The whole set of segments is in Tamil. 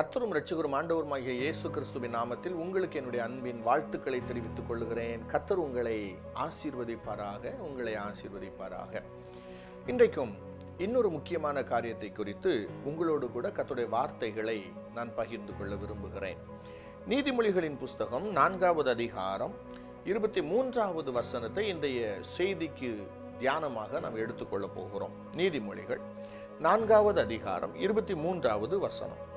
கத்தரும் ரட்சகரும் ஆண்டவருமாகிய இயேசு கிறிஸ்துவின் நாமத்தில் உங்களுக்கு என்னுடைய அன்பின் வாழ்த்துக்களை தெரிவித்துக் கொள்கிறேன். கத்தர் உங்களை ஆசீர்வதிப்பாராக உங்களை ஆசீர்வதிப்பாராக. இன்றைக்கும் இன்னொரு முக்கியமான காரியத்தை குறித்து உங்களோடு கூட கத்துடைய வார்த்தைகளை நான் பகிர்ந்து கொள்ள விரும்புகிறேன். நீதிமொழிகளின் புஸ்தகம் நான்காவது அதிகாரம் இருபத்தி மூன்றாவது வசனத்தை இன்றைய செய்திக்கு தியானமாக நாம் எடுத்துக்கொள்ள போகிறோம். நீதிமொழிகள் நான்காவது அதிகாரம் இருபத்தி மூன்றாவது வசனம்.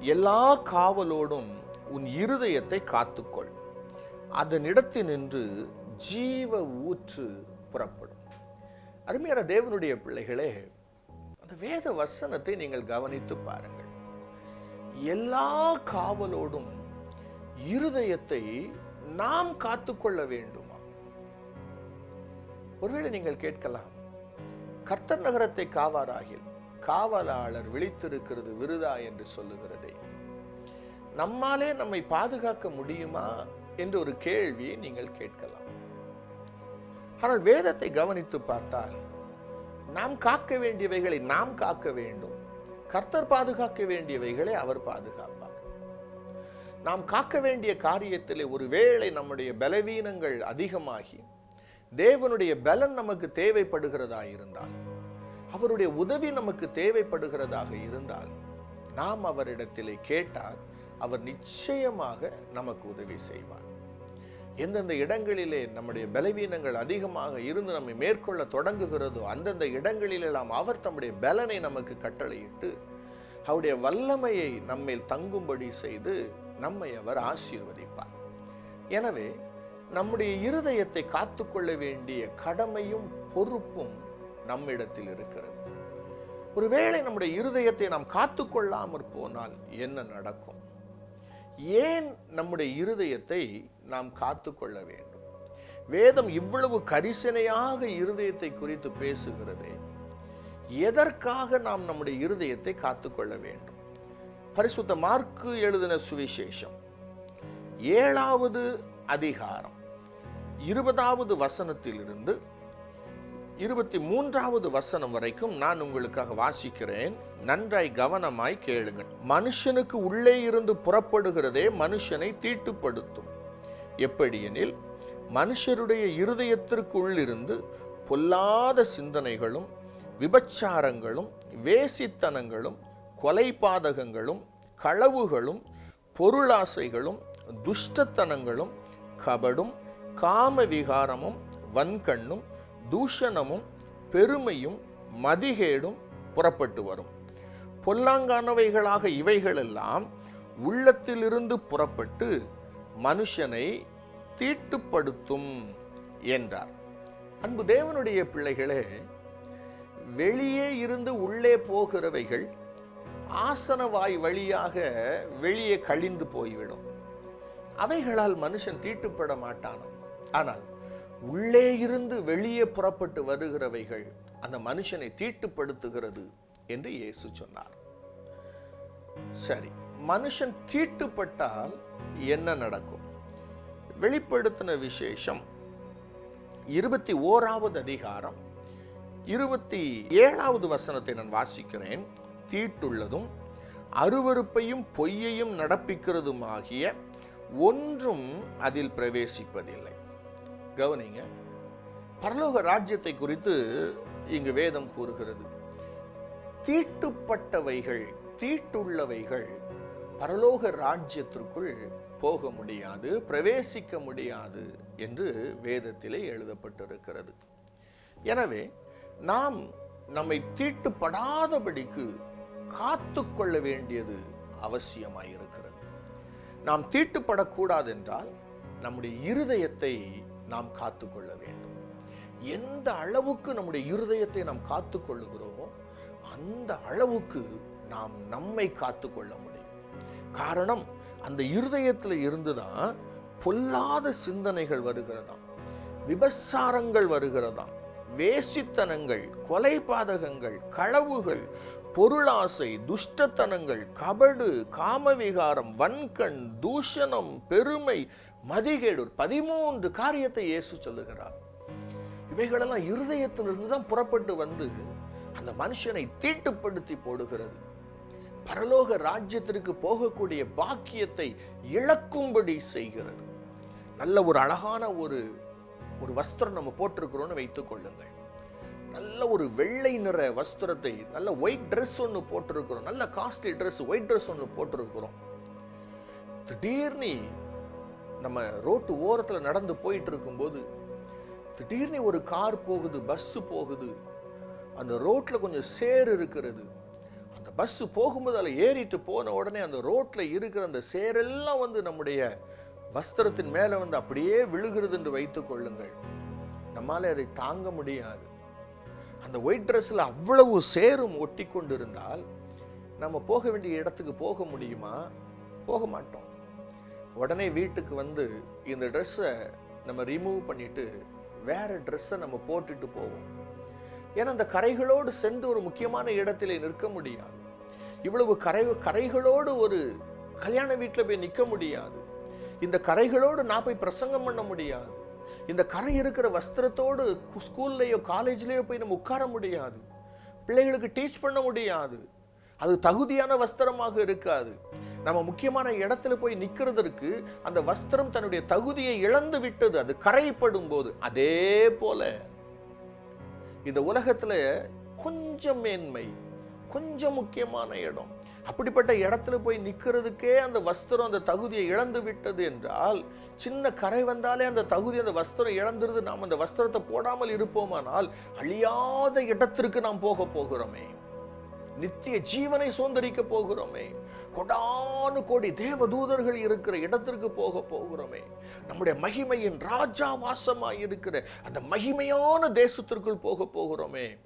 எல்லா காவலோடும் உன் இருதயத்தை காத்துக்கொள். அதனிடத்தினின்று ஜீவ ஊற்று புறப்படும். அருமையான தேவனுடைய பிள்ளைகளே அந்த வேத வசனத்தை நீங்கள் கவனித்து பாருங்கள். எல்லா காவலோடும் இருதயத்தை நாம் காத்துக்கொள்ள வேண்டுமா? ஒருவேளை நீங்கள் கேட்கலாம் கர்த்தர் நகரத்தை காவாராகில் காவலாளர் விழித்திருக்கிறது விருதா என்று சொல்லுகிறதே. நம்மாலே நம்மை பாதுகாக்க முடியுமா என்று ஒரு கேள்வியை நீங்கள் கேட்கலாம். ஆனால் வேதத்தை கவனித்து பார்த்தால் நாம் காக்க வேண்டியவைகளை நாம் காக்க வேண்டும். கர்த்தர் பாதுகாக்க வேண்டியவைகளை அவர் பாதுகாப்பார். நாம் காக்க வேண்டிய காரியத்திலே ஒருவேளை நம்முடைய பலவீனங்கள் அதிகமாகி தேவனுடைய பலன் நமக்கு தேவைப்படுகிறதா இருந்தால் அவருடைய உதவி நமக்கு தேவைப்படுகிறதாக இருந்தால் நாம் அவரிடத்திலே கேட்டால் அவர் நிச்சயமாக நமக்கு உதவி செய்வார். எந்தெந்த இடங்களிலே நம்முடைய பலவீனங்கள் அதிகமாக இருந்து நம்மை மேற்கொள்ள தொடங்குகிறதோ அந்தந்த இடங்களிலெல்லாம் அவர் தம்முடைய பலனை நமக்கு கட்டளையிட்டு அவருடைய வல்லமையை நம்மேல் தங்கும்படி செய்து நம்மை அவர் ஆசீர்வதிப்பார். எனவே நம்முடைய இருதயத்தை காத்துக்கொள்ள வேண்டிய கடமையும் பொறுப்பும் நம்மிடத்தில் இருக்கிறது. ஒருவேளை நம்முடைய இருதயத்தை நாம் காத்துக்கொள்ளாமற் போனால் என்ன நடக்கும்? ஏன் நம்முடைய இருதயத்தை நாம் காத்துக்கொள்ள வேண்டும்? வேதம் இவ்வளவு கரிசனையாக இருதயத்தை குறித்து பேசுகிறதே. எதற்காக நாம் நம்முடைய இருதயத்தை காத்துக்கொள்ள வேண்டும்? பரிசுத்த மார்க்கு எழுதின சுவிசேஷம். ஏழாவது அதிகாரம். இருபதாவது வசனத்திலிருந்து இருபத்தி மூன்றாவது வசனம் வரைக்கும் நான் உங்களுக்காக வாசிக்கிறேன். நன்றாய் கவனமாய் கேளுங்கள். மனுஷனுக்கு உள்ளே இருந்து புறப்படுகிறதே மனுஷனை தீட்டுப்படுத்தும். எப்படியெனில் மனுஷருடைய இருதயத்திற்குள்ளிருந்து பொல்லாத சிந்தனைகளும் விபச்சாரங்களும் வேசித்தனங்களும் கொலைபாதகங்களும் களவுகளும் பொருளாசைகளும் துஷ்டத்தனங்களும் கபடும் காம விகாரமும் வன்கண்ணும் தூஷணமும் பெருமையும் மதிகேடும் புறப்பட்டு வரும். பொல்லாங்கானவைகளாக இவைகளெல்லாம் உள்ளத்திலிருந்து புறப்பட்டு மனுஷனை தீட்டுப்படுத்தும் என்றார். அன்பு தேவனுடைய பிள்ளைகளே வெளியே இருந்து உள்ளே போகிறவைகள் ஆசனவாய் வழியாக வெளியே கழிந்து போய்விடும். அவைகளால் மனுஷன் தீட்டுப்பட மாட்டானாம். ஆனால் உள்ளே இருந்து வெளியே புறப்பட்டு வருகிறவைகள் அந்த மனுஷனை தீட்டுப்படுத்துகிறது என்று இயேசு சொன்னார். சரி மனுஷன் தீட்டுப்பட்டால் என்ன நடக்கும்? வெளிப்படுத்தின விசேஷம் இருபத்தி ஓராவது அதிகாரம் இருபத்தி ஏழாவது வசனத்தை நான் வாசிக்கிறேன். தீட்டுள்ளதும் அருவருப்பையும் பொய்யையும் நடப்பிக்கிறதுமாகிய ஒன்றும் அதில் பிரவேசிப்பதில்லை. கவனிங்க. பரலோக ராஜ்யத்தை குறித்து இங்கு வேதம் கூறுகிறது. தீட்டுப்பட்டவைகள் தீட்டுள்ளவைகள் பரலோக ராஜ்யத்திற்குள் போக முடியாது பிரவேசிக்க முடியாது என்று வேதத்திலே எழுதப்பட்டிருக்கிறது. எனவே நாம் நம்மை தீட்டுப்படாதபடிக்கு காத்து கொள்ள வேண்டியது அவசியமாயிருக்கிறது. நாம் தீட்டுப்படக்கூடாது என்றால் நம்முடைய இருதயத்தை நாம் காத்துக்கொள்ள வேண்டும். எந்த அளவுக்கு நம்முடைய இருதயத்தை நாம் காத்துக்கொள்ளுகிறோமோ அந்த அளவுக்கு நாம் நம்மை காத்துக்கொள்ள முடியும். காரணம் அந்த இருதயத்தில் இருந்துதான் பொல்லாத சிந்தனைகள் வருகிறதாம். விபசாரங்கள் வருகிறதாம். வேசித்தனங்கள் கொலைபாதகங்கள் களவுகள் பொருளாசை துஷ்டத்தனங்கள் கபடு காமவிகாரம் வன்கண் தூஷணம் பெருமை மதிகேடு பதிமூன்று காரியத்தை இயேசு சொல்லுகிறார். இவைகளெல்லாம் இருதயத்திலிருந்து தான் புறப்பட்டு வந்து அந்த மனுஷனை தீட்டுப்படுத்தி போடுகிறது. பரலோக ராஜ்யத்திற்கு போகக்கூடிய பாக்கியத்தை இழக்கும்படி செய்கிறது. நல்ல ஒரு அழகான ஒரு ஒரு வஸ்திரம் நம்ம போட்டிருக்கிறோம்னு வைத்துக் கொள்ளுங்கள். நல்ல ஒரு வெள்ளை நிற வஸ்திரத்தை நல்ல ஒயிட் ட்ரெஸ் ஒன்று போட்டிருக்கிறோம். நல்ல காஸ்ட்லி ட்ரெஸ் ஒயிட் ட்ரெஸ் ஒன்று போட்டிருக்கிறோம். திடீர்னு நம்ம ரோட்டு ஓரத்தில் நடந்து போயிட்டு இருக்கும்போது திடீர்னு ஒரு கார் போகுது பஸ்ஸு போகுது. அந்த ரோட்டில் கொஞ்சம் சேர் இருக்கிறது. அந்த பஸ்ஸு போகும்போது அதில் ஏறிட்டு போன உடனே அந்த ரோட்டில் இருக்கிற அந்த சேரெல்லாம் வந்து நம்முடைய வஸ்திரத்தின் மேலே வந்து அப்படியே விழுகிறது என்று வைத்துக் கொள்ளுங்கள். நம்மால் அதை தாங்க முடியாது. அந்த ஒயிட் ட்ரெஸ்ஸில் அவ்வளவு சேரும் ஒட்டி கொண்டு இருந்தால் நம்ம போக வேண்டிய இடத்துக்கு போக முடியுமா? போக மாட்டோம். உடனே வீட்டுக்கு வந்து இந்த ட்ரெஸ்ஸை நம்ம ரிமூவ் பண்ணிட்டு வேற ட்ரெஸ்ஸை நம்ம போட்டுட்டு போவோம். ஏன்னா அந்த கரைகளோடு சென்று ஒரு முக்கியமான இடத்திலே நிற்க முடியாது. இவ்வளவு கரை கரைகளோடு ஒரு கல்யாண வீட்டில் போய் நிற்க முடியாது. இந்த கரைகளோடு நான் போய் பிரசங்கம் பண்ண முடியாது. இந்த கரை இருக்கிற வஸ்திரத்தோடு ஸ்கூல்லையோ காலேஜ்லேயோ போய் நம்ம உட்கார முடியாது. பிள்ளைகளுக்கு டீச் பண்ண முடியாது. அது தகுதியான வஸ்திரமாக இருக்காது. நம்ம முக்கியமான இடத்துல போய் நிற்கிறதற்கு அந்த வஸ்திரம் தன்னுடைய தகுதியை இழந்து விட்டது அது கரைப்படும் போது அதே போல இந்த உலகத்துல கொஞ்சம் மேன்மை கொஞ்சம் முக்கியமான இடம். அப்படிப்பட்ட இடத்துல போய் நிற்கிறதுக்கே அந்த வஸ்திரம் அந்த தகுதியை இழந்து விட்டது என்றால் சின்ன கரை வந்தாலே அந்த தகுதி அந்த வஸ்திரம் இழந்துருது. நாம் அந்த வஸ்திரத்தை போடாமல் இருப்போமானால் அழியாத இடத்திற்கு நாம் போக போகிறோமே. நித்திய ஜீவனை சுதந்திரிக்க போகிறோமே. கொடானு கோடி தேவதூதர்கள் இருக்கிற இடத்திற்கு போக போகிறோமே. நம்முடைய மகிமையின் ராஜா வாசமாய் இருக்கிற அந்த மகிமையான தேசத்திற்குள் போக போகிறோமே.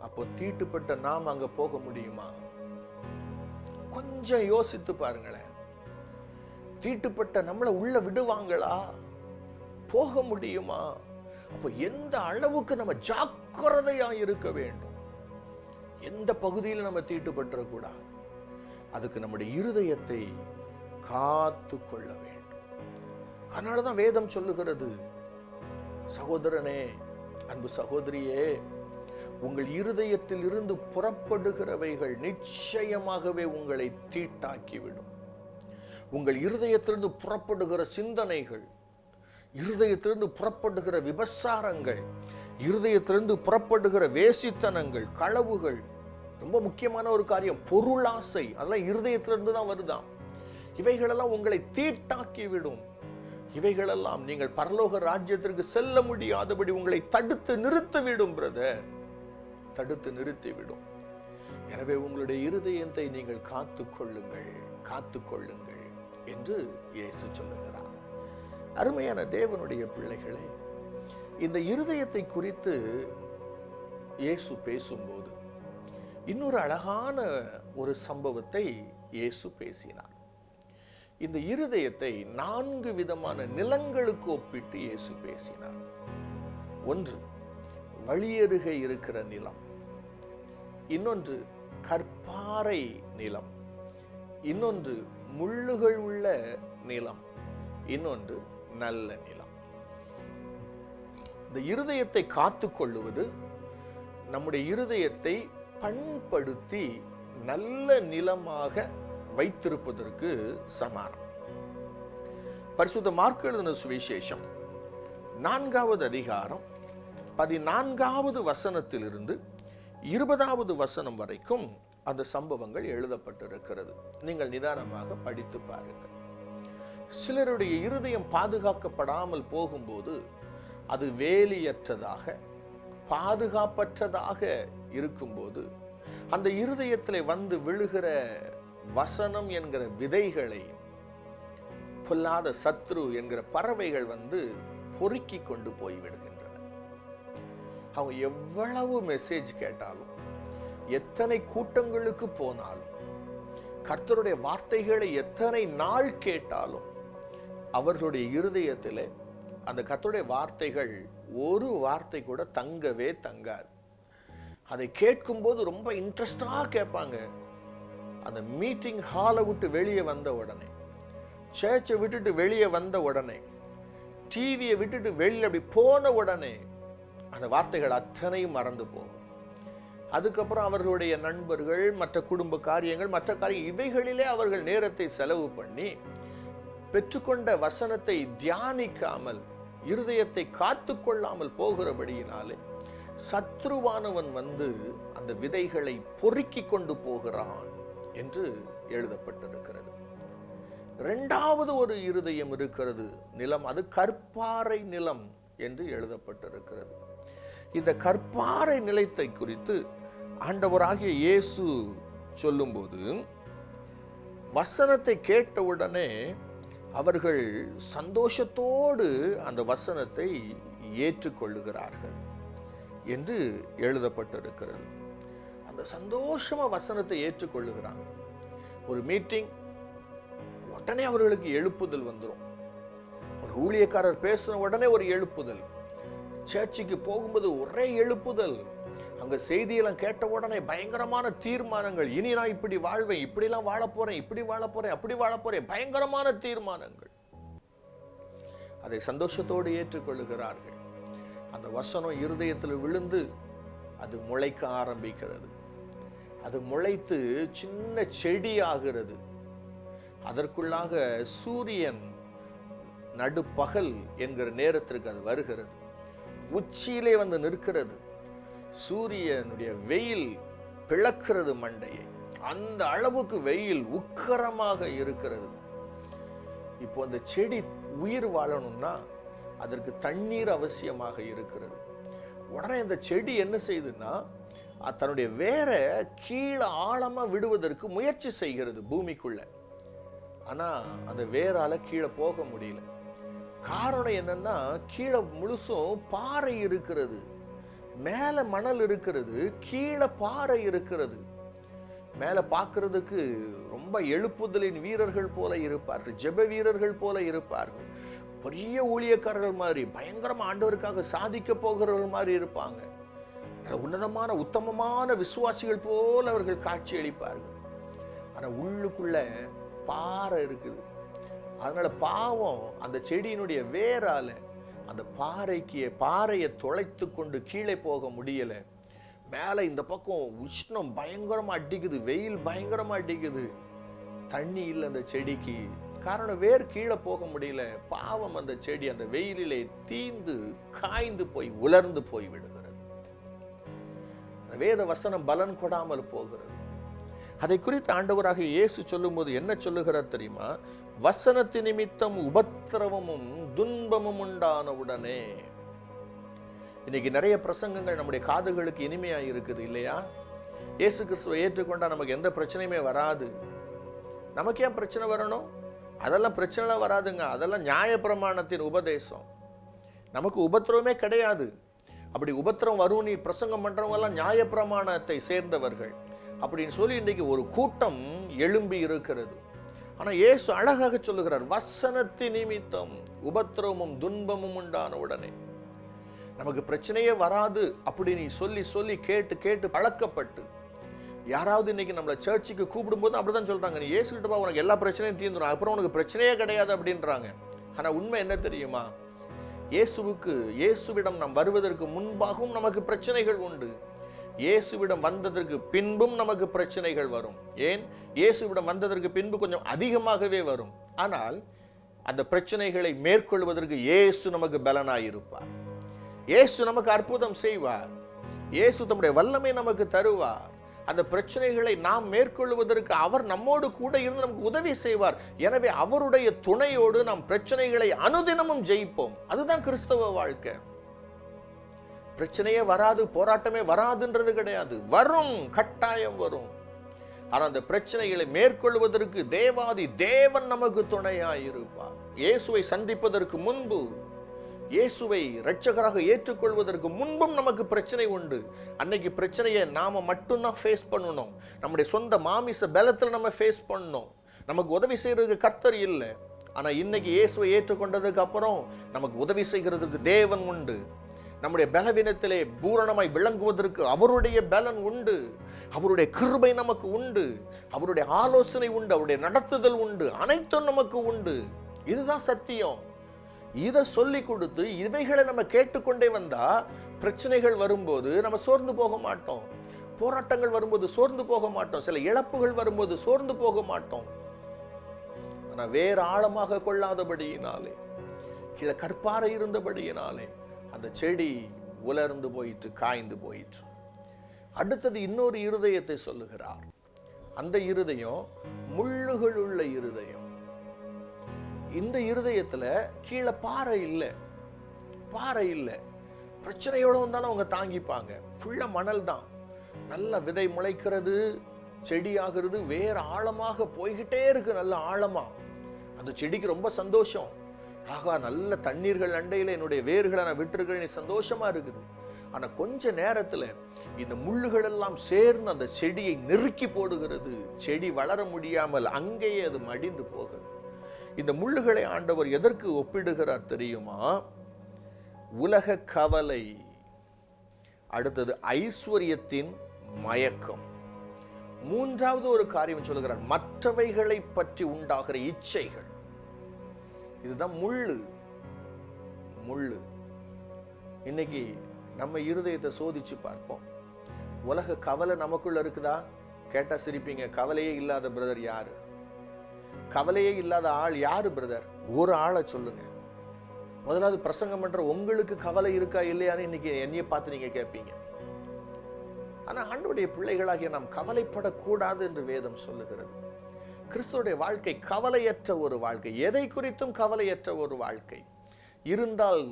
அப்போ தீட்டுப்பட்ட நாம் அங்க போக முடியுமா? கொஞ்சம் யோசித்து பாருங்களேன். தீட்டுப்பட்ட நம்மளை உள்ள விடுவாங்களா? போக முடியுமா? அப்போ எந்த அளவுக்கு நம்ம ஜாக்கிரதையா இருக்க வேண்டும்? எந்த பகுதியில் நம்ம தீட்டுப்பட்டுறக்கூடாது? அதுக்கு நம்முடைய இருதயத்தை காத்து கொள்ள வேண்டும். அதனாலதான் வேதம் சொல்லுகிறது சகோதரனே அன்பு சகோதரியே உங்கள் இருதயத்தில் இருந்து புறப்படுகிறவைகள் நிச்சயமாகவே உங்களை தீட்டாக்கிவிடும். உங்கள் இருதயத்திலிருந்து புறப்படுகிற சிந்தனைகள் இருதயத்திலிருந்து புறப்படுகிற விபசாரங்கள் இருதயத்திலிருந்து புறப்படுகிற வேசித்தனங்கள் களவுகள் ரொம்ப முக்கியமான ஒரு காரியம். பொருளாசை. அதெல்லாம் இருதயத்திலிருந்து தான் வருதாம் இவைகளெல்லாம் உங்களை தீட்டாக்கிவிடும். இவைகளெல்லாம் நீங்கள் பரலோக ராஜ்யத்திற்கு செல்ல முடியாதபடி உங்களை தடுத்து நிறுத்திவிடும் பிரதர் தடுத்து நிறுத்திவிடும். எனவே உங்களுடைய இருதயத்தை நீங்கள் காத்துக் கொள்ளுங்கள். காத்து கொள்ளுங்கள் என்று இயேசு சொல்லுகிறார். அருமையான தேவனுடைய பிள்ளைகளே இந்த இருதயத்தை குறித்து இயேசு பேசும்போது இன்னொரு அழகான ஒரு சம்பவத்தை இயேசு பேசினார். இந்த இருதயத்தை நான்கு விதமான நிலங்களுக்கு ஒப்பிட்டு இயேசு பேசினார். ஒன்று வழியருகே இருக்கிற நிலம். இன்னொன்று கற்பாறை நிலம். இன்னொன்று முள்ளுகள் உள்ள நிலம். இன்னொன்று நல்ல நிலம். இந்த இருதயத்தை காத்துக்கொள்ளுவது நம்முடைய இருதயத்தை பண்படுத்தி நல்ல நிலமாக வைத்திருப்பதற்கு சமானம். பரிசுத்த மார்க் எழுதின சுவிசேஷம் நான்காவது அதிகாரம் பதினான்காவது வசனத்திலிருந்து இருபதாவது வசனம் வரைக்கும் அந்த சம்பவங்கள் எழுதப்பட்டிருக்கிறது. நீங்கள் நிதானமாக படித்து பாருங்கள். சிலருடைய இருதயம் பாதுகாக்கப்படாமல் போகும்போது அது வேலியற்றதாக பாதுகாப்பற்றதாக இருக்கும்போது அந்த இருதயத்தில் வந்து விழுகிற வசனம் என்கிற விதைகளை பொல்லாத சத்ரு என்கிற பறவைகள் வந்து பொறுக்கி கொண்டு போய் விடுகின்றன. அவங்க எவ்வளவு மெசேஜ் கேட்டாலும் எத்தனை கூட்டங்களுக்கு போனாலும் கர்த்தருடைய வார்த்தைகளை எத்தனை நாள் கேட்டாலும் அவர்களுடைய இருதயத்தில் அந்த கர்த்தருடைய வார்த்தைகள் ஒரு வார்த்தை கூட தங்கவே தங்காது. அதை கேட்கும்போது ரொம்ப இன்ட்ரெஸ்டாக கேட்பாங்க. அந்த மீட்டிங் ஹாலை விட்டு வெளியே வந்த உடனே. சேர்ச்சை விட்டுட்டு வெளியே வந்த உடனே. டிவியை விட்டுட்டு வெளியில் அப்படி போன உடனே அந்த வார்த்தைகள் அத்தனையும் மறந்து போகும். அதுக்கப்புறம் அவர்களுடைய நண்பர்கள் மற்ற குடும்ப காரியங்கள் மற்ற காரியம் இவைகளிலே அவர்கள் நேரத்தை செலவு பண்ணி பெற்றுக்கொண்ட வசனத்தை தியானிக்காமல் இருதயத்தை காத்து கொள்ளாமல் போகிறபடியினாலே சத்ருவானவன் வந்து அந்த விதைகளை பொறுக்கி கொண்டு போகிறான் என்று எழுதப்பட்டிருக்கிறது. ரெண்டாவது ஒரு இருதயம் இருக்கிறது நிலம் அது கற்பாறை நிலம் என்று எழுதப்பட்டிருக்கிறது. இந்த கற்பாறை நிலத்தை குறித்து ஆண்டவராகிய இயேசு சொல்லும்போது வசனத்தை கேட்டவுடனே அவர்கள் சந்தோஷத்தோடு அந்த வசனத்தை ஏற்றுக்கொள்ளுகிறார்கள். என்று எழுதப்பட்டிருக்கிறது. அந்த சந்தோஷமா வசனத்தை ஏற்றுக்கொள்ளுகிறாங்க ஒரு மீட்டிங் உடனே அவர்களுக்கு எழுப்புதல் வந்துடும் ஒரு ஊழியக்காரர் பேசின உடனே ஒரு எழுப்புதல். சர்ச்சுக்கு போகும்போது ஒரே எழுப்புதல். அங்க செய்தியெல்லாம் கேட்ட உடனே பயங்கரமான தீர்மானங்கள். இனி நான் இப்படி வாழ்வேன் இப்படிலாம் வாழ போறேன் இப்படி வாழ போறேன் அப்படி வாழ போறேன். பயங்கரமான தீர்மானங்கள். அதை சந்தோஷத்தோடு ஏற்றுக்கொள்ளுகிறார்கள். அந்த வசனம் இருதயத்தில் விழுந்து அது முளைக்க ஆரம்பிக்கிறது. அது முளைத்து சின்ன செடி ஆகிறது அதற்குள்ளாக சூரியன் நடுப்பகல் என்கிற நேரத்திற்கு அது வருகிறது. உச்சியிலே வந்து நிற்கிறது. சூரியனுடைய வெயில் பிளக்கிறது மண்டையை. அந்த அளவுக்கு வெயில் உக்கரமாக இருக்கிறது. இப்போ அந்த செடி உயிர் வாழணும்னா அதற்கு தண்ணீர் அவசியமாக இருக்கிறது. உடனே அந்த செடி என்ன செய்யுதுன்னா தன்னுடைய வேரை கீழே ஆழமாக விடுவதற்கு முயற்சி செய்கிறது பூமிக்குள்ள. ஆனால் அந்த வேரால் கீழே போக முடியல. காரணம் என்னன்னா கீழே முழுசும் பாறை இருக்கிறது. மேலே மணல் இருக்கிறது கீழே பாறை இருக்கிறது. மேலே பார்க்கறதுக்கு ரொம்ப எழுப்புதலின் வீரர்கள் போல இருப்பார்கள் ஜெப வீரர்கள் போல இருப்பார்கள். பெரிய ஊழியக்காரர்கள் மாதிரி பயங்கரமாக ஆண்டவருக்காக சாதிக்க போகிறவர்கள் மாதிரி இருப்பாங்க. நல்ல உன்னதமான உத்தமமான விசுவாசிகள் போல் அவர்கள் காட்சி அளிப்பார்கள். ஆனால் உள்ளுக்குள்ள பாறை இருக்குது. அதனால பாவம் அந்த செடியினுடைய வேரால அந்த பாறைக்கு பாறையை தொலைத்து கொண்டு கீழே போக முடியலை. மேலே இந்த பக்கம் உஷ்ணம் பயங்கரமாக அடிக்குது. வெயில் பயங்கரமாக அடிக்குது. தண்ணி இல்லை அந்த செடிக்கு. காரணம் வேர் கீழே போக முடியல. பாவம் அந்த செடி அந்த வெயிலிலே தீந்து காய்ந்து போய் உலர்ந்து போய் விடுகிறது. அந்த வேத வசனம் பலன் கொடாமல் போகிறது. அதை குறித்து ஆண்டவராக இயேசு சொல்லும்போது என்ன சொல்லுகிறார் தெரியுமா? வசனத்து நிமித்தம் உபத்திரவமும் துன்பமும் உண்டான உடனே. இன்னைக்கு நிறைய பிரசங்கங்கள் நம்முடைய காதுகளுக்கு இனிமையாக இருக்குது இல்லையா? இயேசு கிறிஸ்துவை ஏற்றுக்கொண்டா நமக்கு எந்த பிரச்சனையுமே வராது. நமக்கு ஏன் பிரச்சனை வரணும்? அதெல்லாம் பிரச்சனைலாம் வராதுங்க. அதெல்லாம் நியாயப்பிரமாணத்தின் உபதேசம். நமக்கு உபத்திரவமே கிடையாது. அப்படி உபத்திரம் வரும் நீ பிரசங்கம் பண்ணுறவங்கெல்லாம் நியாயப்பிரமாணத்தை சேர்ந்தவர்கள். அப்படின்னு சொல்லி இன்றைக்கு ஒரு கூட்டம் எழும்பி இருக்கிறது. ஆனால் இயேசு அழகாக சொல்லுகிறார் வசனத்தின் நிமித்தம் உபத்திரவமும் துன்பமும் உண்டான உடனே. நமக்கு பிரச்சனையே வராது அப்படி நீ சொல்லி சொல்லி கேட்டு கேட்டு பழக்கப்பட்டு யாராவது இன்னைக்கு நம்மளை சர்ச்சுக்கு கூப்பிடும்போது அப்படிதான் சொல்றாங்க. நீ ஏசுக்கிட்டப்பா உனக்கு எல்லா பிரச்சனையும் தீர்ந்துடும் அப்புறம் உனக்கு பிரச்சனையே கிடையாது அப்படின்றாங்க. ஆனா உண்மை என்ன தெரியுமா? இயேசுவுக்கு இயேசுவிடம் நாம் வருவதற்கு முன்பாகவும் நமக்கு பிரச்சனைகள் உண்டு. இயேசுவிடம் வந்ததற்கு பின்பும் நமக்கு பிரச்சனைகள் வரும். ஏன்? இயேசுவிடம் வந்ததற்கு பின்பு கொஞ்சம் அதிகமாகவே வரும். ஆனால் அந்த பிரச்சனைகளை மேற்கொள்வதற்கு இயேசு நமக்கு பலனாயிருப்பார். இயேசு நமக்கு அற்புதம் செய்வார். இயேசு தம்முடைய வல்லமை நமக்கு தருவார். அந்த பிரச்சனைகளை நாம் மேற்கொள்வதற்கு அவர் நம்மோடு கூட இருந்து நமக்கு உதவி செய்வார். எனவே அவருடைய துணையோடு நாம் பிரச்சனைகளை அனுதினமும் ஜெயிப்போம். அதுதான் கிறிஸ்தவ வாழ்க்கை. பிரச்சனையே வராது போராட்டமே வராதுன்றது கிடையாது. வரும் கட்டாயம் வரும். ஆனால் அந்த பிரச்சனைகளை மேற்கொள்வதற்கு தேவாதி தேவன் நமக்கு துணையாயிருப்பார். இயேசுவை சந்திப்பதற்கு முன்பு இயேசுவை ரட்சகராக ஏற்றுக்கொள்வதற்கு முன்பும் நமக்கு பிரச்சனை உண்டு. அன்னைக்கு பிரச்சனையை நாம் மட்டும்தான் ஃபேஸ் பண்ணணும். நம்முடைய சொந்த மாமிச பலத்தில் நம்ம ஃபேஸ் பண்ணணும். நமக்கு உதவி செய்கிறதுக்கு கர்த்தர் இல்லை. ஆனால் இன்னைக்கு இயேசுவை ஏற்றுக்கொண்டதுக்கு அப்புறம் நமக்கு உதவி செய்கிறதுக்கு தேவன் உண்டு. நம்முடைய பலவீனத்திலே பூரணமாய் விளங்குவதற்கு அவருடைய பலன் உண்டு. அவருடைய கிருபை நமக்கு உண்டு. அவருடைய ஆலோசனை உண்டு. அவருடைய நடத்துதல் உண்டு. அனைத்தும் நமக்கு உண்டு. இதுதான் சத்தியம். இதை சொல்லி கொடுத்து இவைகளை நம்ம கேட்டுக்கொண்டே வந்தா பிரச்சனைகள் வரும்போது நம்ம சோர்ந்து போக மாட்டோம். போராட்டங்கள் வரும்போது சோர்ந்து போக மாட்டோம். சில இழப்புகள் வரும்போது சோர்ந்து போக மாட்டோம். ஆனா வேறு ஆழமாக கொள்ளாதபடியினாலே கீழே கற்பாறை இருந்தபடியினாலே அந்த செடி உலர்ந்து போயிற்று காய்ந்து போயிற்று. அடுத்தது இன்னொரு இருதயத்தை சொல்லுகிறார். அந்த இருதயம் முள்ளுகள் உள்ள இருதயம். இந்த இருதயத்தில் கீழே பாறை இல்லை. பாறை இல்லை. பிரச்சனையோடு வந்தாலும் அவங்க தாங்கிப்பாங்க. ஃபுல்லாக மணல் தான். நல்ல விதை முளைக்கிறது செடியாகிறது வேறு ஆழமாக போய்கிட்டே இருக்கு நல்ல ஆழமாக அந்த செடிக்கு ரொம்ப சந்தோஷம். ஆகா நல்ல தண்ணீர்கள் அண்டையில் என்னுடைய வேர்களை நான் விட்டுருக்கிறேன் சந்தோஷமாக இருக்குது. ஆனால் கொஞ்ச நேரத்தில் இந்த முள்ளுகள் எல்லாம் சேர்ந்து அந்த செடியை நெருக்கி போடுகிறது. செடி வளர முடியாமல் அங்கேயே அது மடிந்து போகிறது இந்த முள்ளுகளை ஆண்டவர் எதற்கு ஒப்பிடுகிறார் தெரியுமா? உலக கவலை. அடுத்தது ஐஸ்வர்யத்தின் மயக்கம். மூன்றாவது ஒரு காரியம் சொல்லுகிறார் மற்றவைகளை பற்றி உண்டாகிற இச்சைகள். இதுதான் முள்ளு. முள்ளு. இன்னைக்கு நம்ம இருதயத்தை சோதிச்சு பார்ப்போம். உலக கவலை நமக்குள்ள இருக்குதா? கேட்டா சிரிப்பீங்க கவலையே இல்லாத பிரதர் யாரு? கவலையே இல்லாத ஆள் யாரு பிரதர் ஒரு ஆளை சொல்லுங்க. முதலாவது பிரசங்கம் பண்ற உங்களுக்கு கவலை இருக்கா இல்லையான்னு இன்னைக்கு என்னைய பார்த்து நீங்க கேட்பீங்க. ஆனா ஆண்டுடைய பிள்ளைகளாகிய நாம் கவலைப்படக்கூடாது என்று வேதம் சொல்லுகிறது. கிறிஸ்துவுடைய வாழ்க்கை கவலையற்ற ஒரு வாழ்க்கை. எதை குறித்தும் கவலையற்ற ஒரு வாழ்க்கை? இருந்தால்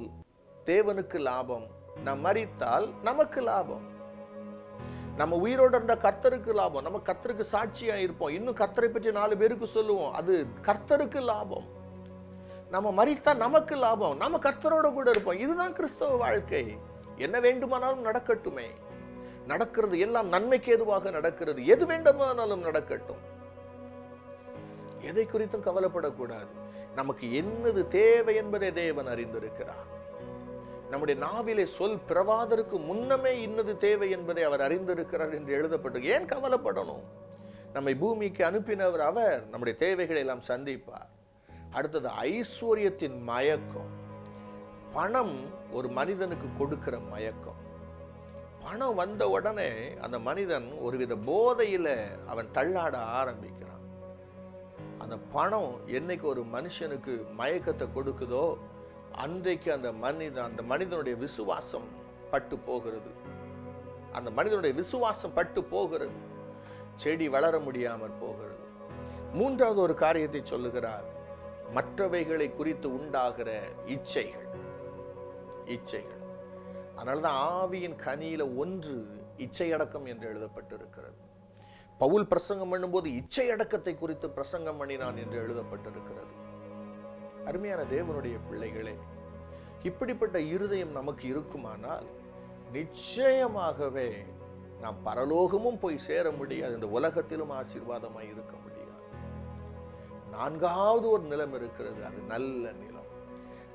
தேவனுக்கு லாபம் நாம் மறித்தால் நமக்கு லாபம். நம்ம உயிரோடு இருந்தால் கர்த்தருக்கு லாபம் நம்ம கர்த்தருக்கு சாட்சியாக இருப்போம். இன்னும் கர்த்தரை பற்றி நாலு பேருக்கு சொல்லுவோம். அது கர்த்தருக்கு லாபம். நம்ம மறித்தா நமக்கு லாபம். நம்ம கர்த்தரோட கூட இருப்போம். இதுதான் கிறிஸ்தவ வாழ்க்கை. என்ன வேண்டுமானாலும் நடக்கட்டுமே. நடக்கிறது எல்லாம் நன்மைக்கு ஏதுவாக நடக்கிறது. எது வேண்டுமானாலும் நடக்கட்டும். எதை குறித்தும் கவலைப்படக்கூடாது. நமக்கு என்னது தேவை என்பதை தேவன் அறிந்திருக்கிறார். நம்முடைய நாவிலே சொல் பிறவாதற்கு முன்னமே இன்னது தேவை என்பதை அவர் அறிந்திருக்கிறார் என்று எழுதப்பட்டு ஏன் கவலைப்படணும்? நம்மை பூமிக்கு அனுப்பினவர் அவர் நம்முடைய தேவைகளை எல்லாம் சந்திப்பார். அடுத்தது ஐஸ்வர்யத்தின் மயக்கம். பணம் ஒரு மனிதனுக்கு கொடுக்கிற மயக்கம். பணம் வந்த உடனே அந்த மனிதன் ஒருவித போதையில் அவன் தள்ளாட ஆரம்பிக்கிறான். அந்த பணம் என்னைக்கு ஒரு மனுஷனுக்கு மயக்கத்தை கொடுக்குதோ அன்றைக்கு அந்த மனிதன் அந்த மனிதனுடைய விசுவாசம் பட்டு போகிறது. அந்த மனிதனுடைய விசுவாசம் பட்டு போகிறது. செடி வளர முடியாமல் போகிறது. மூன்றாவது ஒரு காரியத்தை சொல்லுகிறார். மற்றவைகளை குறித்து உண்டாகிற இச்சைகள். இச்சைகள். அதனாலதான் ஆவியின் கனியில ஒன்று இச்சையடக்கம் என்று எழுதப்பட்டிருக்கிறது. பவுல் பிரசங்கம் பண்ணும்போது இச்சையடக்கத்தை குறித்து பிரசங்கம் பண்ணினான் என்று எழுதப்பட்டிருக்கிறது. அருமையான தேவனுடைய பிள்ளைகளே இப்படிப்பட்ட இருதயம் நமக்கு இருக்குமானால் நிச்சயமாகவே நாம் பரலோகமும் போய் சேர முடியாது இந்த உலகத்திலும் ஆசீர்வாதமாக இருக்க முடியாது. நான்காவது ஒரு நிலம் இருக்கிறது அது நல்ல நிலம்.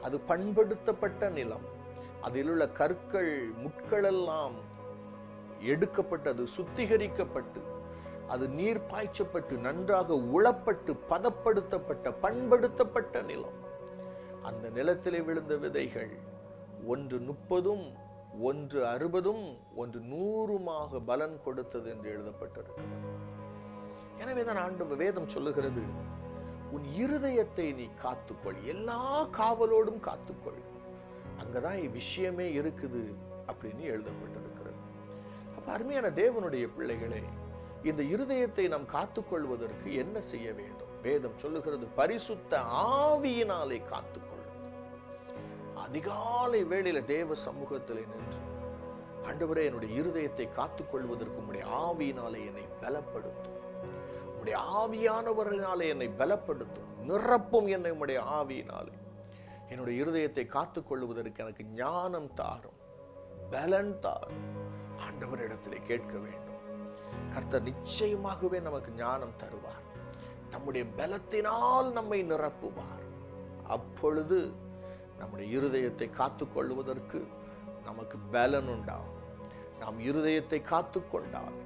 அது பண்படுத்தப்பட்ட நிலம். அதில் உள்ள கற்கள் முட்களெல்லாம் எடுக்கப்பட்டது சுத்திகரிக்கப்பட்டு அது நீர் பாய்ச்சப்பட்டு நன்றாக உளப்பட்டு பதப்படுத்தப்பட்ட பண்படுத்தப்பட்ட நிலம். அந்த நிலத்திலே விழுந்த விதைகள் ஒன்று முப்பதும் ஒன்று அறுபதும் ஒன்று நூறுமாக பலன் கொடுத்தது என்று எழுதப்பட்டிருக்கிறது. எனவே தான் ஆண்டு வேதம் சொல்லுகிறது உன் இருதயத்தை நீ காத்துக்கொள் எல்லா காவலோடும் காத்துக்கொள். அங்கதான் விஷயமே இருக்குது அப்படின்னு எழுதப்பட்டிருக்கிறது. அப்ப அருமையான தேவனுடைய பிள்ளைகளே இந்த இருதயத்தை நாம் காத்துக்கொள்வதற்கு என்ன செய்ய வேண்டும்? வேதம் சொல்லுகிறது பரிசுத்த ஆவியினாலே காத்துக்கொள்ளும். அதிகாலை வேளையில தேவ சமூகத்தில் நின்று ஆண்டவரே என்னுடைய இருதயத்தை காத்துக்கொள்வதற்கு உடைய ஆவியினாலே என்னை பலப்படுத்தும். உடைய ஆவியானவரினாலே என்னை பலப்படுத்தும். நிரப்பும் என்னை உடைய ஆவியினாலே. என்னுடைய இருதயத்தை காத்துக்கொள்வதற்கு எனக்கு ஞானம் தாரும் பலன் தாரும். ஆண்டவரிடத்திலே கேட்க வேண்டும். கர்த்தர் நிச்சயமாகவே நமக்கு ஞானம் தருவார். நம்முடைய பலத்தினால் நம்மை நிரப்புவார். அப்பொழுது நம்முடைய இருதயத்தை காத்துக்கொள்வதற்கு நமக்கு பலன் உண்டாகும். நாம் இருதயத்தை காத்துக்கொண்டால்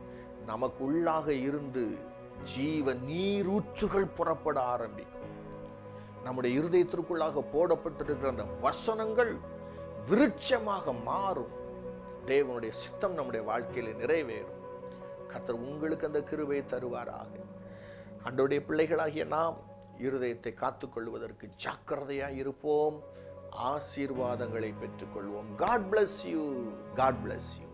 நமக்கு உள்ளாக இருந்து ஜீவ நீரூற்றுகள் புறப்பட ஆரம்பிக்கும். நம்முடைய இருதயத்திற்குள்ளாக போடப்பட்டிருக்கிற அந்த வசனங்கள் விருட்சமாக மாறும். தேவனுடைய சித்தம் நம்முடைய வாழ்க்கையில் நிறைவேறும். கத்தர் உங்களுக்கு அந்த கிருபையை தருவாராக. அன்றைய பிள்ளைகளாகிய நாம் இருதயத்தை காத்துக்கொள்வதற்கு ஜாக்கிரதையாக இருப்போம். ஆசீர்வாதங்களை பெற்றுக்கொள்வோம். God bless you God bless you